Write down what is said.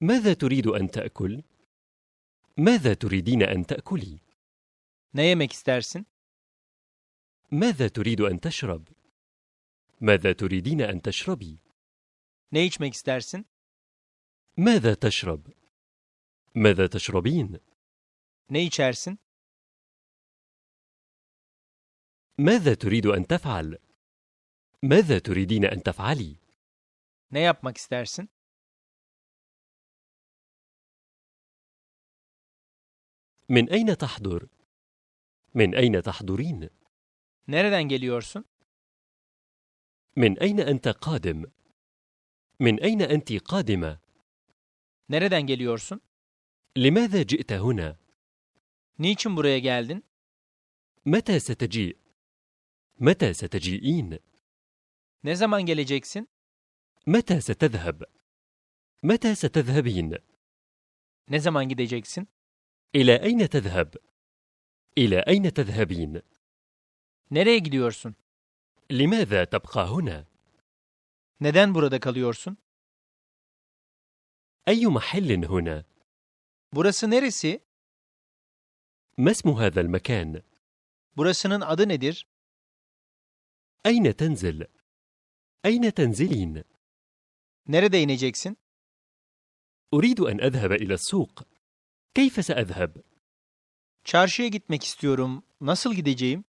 ماذا تريد أن تأكل؟ ماذا تريدين أن تأكلي؟ Ne yemek istersin? ماذا تريد أن تشرب؟ ماذا تريدين أن تشربي؟ Ne içmek istersin? ماذا تشرب؟ ماذا تشربين؟ Ne içersin? ماذا تريد أن تفعل؟ ماذا تريدين أن تفعلي؟ Ne yapmak istersin? من أين تحضر؟ من أين تحضرين؟ Nereden geliyorsun? من أين أنت قادم؟ من أين أنت قادمة؟ Nereden geliyorsun? لماذا جئت هنا؟ Niçin buraya geldin? متى ستجيء؟ متى ستجيئين؟ Ne zaman geleceksin? متى ستذهب؟ متى ستذهبين؟ Ne zaman gideceksin? إلى أين تذهب؟ إلى أين تذهبين؟ Nereye gidiyorsun? لماذا تبقى هنا؟ Neden burada kalıyorsun? أي محل هنا؟ Burası neresi? ما اسم هذا المكان؟ Burasının adı nedir? أين تنزل؟ أين تنزلين؟ Nerede ineceksin? أريد أن أذهب إلى السوق. كيف سأذهب؟ Çarşıya gitmek istiyorum. Nasıl gideceğim?